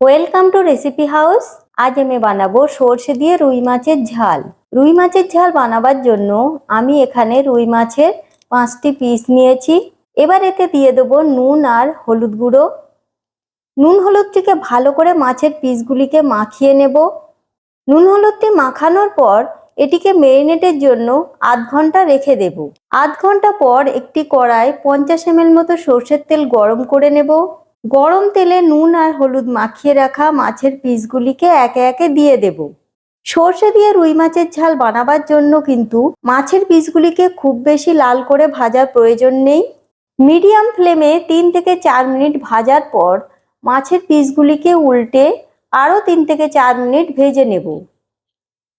Welcome to recipe house আজ আমি বানাবো সর্ষে দিয়ে রুই মাছের ঝাল। রুই মাছের ঝাল বানাবার জন্য আমি এখানে রুই মাছের পাঁচটি পিস নিয়েছি। এবার এতে দিয়ে দেবো নুন আর হলুদ গুঁড়ো। নুন হলুদটিকে ভালো করে মাছের পিসগুলিকে মাখিয়ে নেব। নুন হলুদটি মাখানোর পর এটিকে মেরিনেটের জন্য আধ ঘণ্টা রেখে দেব। আধ ঘণ্টা পর একটি কড়ায় পঞ্চাশ এমএল মতো সর্ষের তেল গরম করে নেব। গরম তেলে নুন আর হলুদ মাখিয়ে রাখা মাছের পিসগুলিকে একে একে দিয়ে দেব। সর্ষে দিয়ে রুই মাছের ঝাল বানাবার জন্য কিন্তু মাছের পিসগুলিকে খুব বেশি লাল করে ভাজার প্রয়োজন নেই। মিডিয়াম ফ্লেমে তিন থেকে চার মিনিট ভাজার পর মাছের পিসগুলিকে উল্টে আরও তিন থেকে চার মিনিট ভেজে নেব।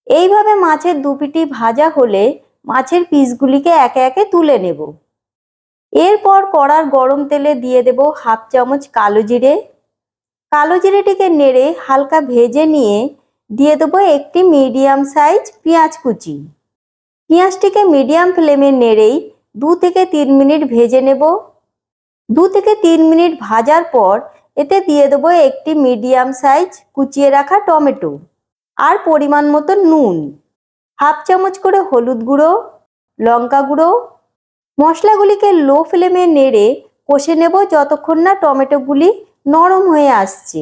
এইভাবে মাছের দুপিটি ভাজা হলে মাছের পিসগুলিকে একে একে তুলে নেব। এরপর কড়ার গরম তেলে দিয়ে দেব হাফ চামচ কালো জিরে। কালো জিরেটিকে নেড়ে হালকা ভেজে নিয়ে দিয়ে দেবো একটি মিডিয়াম সাইজ পেঁয়াজ কুচি। পেঁয়াজটিকে মিডিয়াম ফ্লেমে নেড়েই দু থেকে তিন মিনিট ভেজে নেব। দু থেকে তিন মিনিট ভাজার পর এতে দিয়ে দেবো একটি মিডিয়াম সাইজ কুচিয়ে রাখা টমেটো আর পরিমাণ মতো নুন। হাফ চামচ করে হলুদ গুঁড়ো, লঙ্কা গুঁড়ো মশলাগুলিকে লো ফ্লেমে নেড়ে কষে নেব যতক্ষণ না টমেটোগুলি নরম হয়ে আসছে।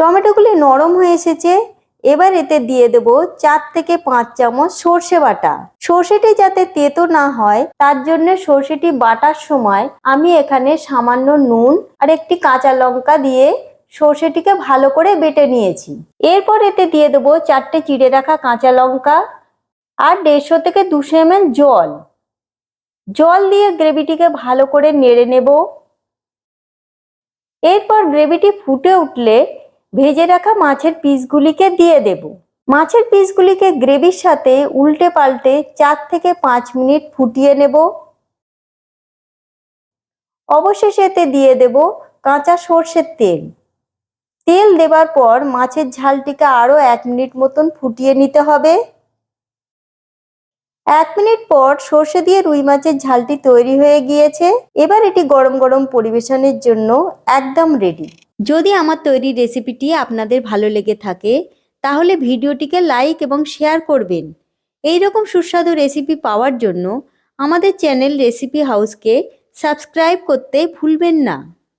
টমেটোগুলি নরম হয়ে এসেছে, এবার এতে দিয়ে দেব চার থেকে পাঁচ চামচ সর্ষে বাটা। সর্ষেটি যাতে তেতো না হয়, তার জন্য সর্ষেটি বাটার সময় আমি এখানে সামান্য নুন আর একটি কাঁচা লঙ্কা দিয়ে সর্ষেটিকে ভালো করে বেটে নিয়েছি। এরপর এতে দিয়ে দেবো চারটে চিড়ে রাখা কাঁচা লঙ্কা আর দেড়শো থেকে দুশো এমএল জল। জল দিয়ে গ্রেভিটিকে ভালো করে নেড়ে নেব। এরপর গ্রেভিটি ফুটে উঠলে ভেজে রাখা মাছের পিসগুলিকে দিয়ে দেব। মাছের পিসগুলিকে গ্রেভির সাথে উল্টে পাল্টে চার থেকে পাঁচ মিনিট ফুটিয়ে নেব। অবশেষে এতে দিয়ে দেব কাঁচা সর্ষের তেল। তেল দেবার পর মাছের ঝালটিকে আরও এক মিনিট মতন ফুটিয়ে নিতে হবে। এক মিনিট পর সর্ষে দিয়ে রুই মাছের ঝালটি তৈরি হয়ে গিয়েছে। এবার এটি গরম গরম পরিবেশনের জন্য একদম রেডি যদি আমার তৈরি রেসিপিটি আপনাদের ভালো লেগে থাকে, তাহলে ভিডিওটিকে লাইক এবং শেয়ার করবেন। এই রকম সুস্বাদু রেসিপি পাওয়ার জন্য আমাদের চ্যানেল রেসিপি হাউসকে সাবস্ক্রাইব করতে ভুলবেন না।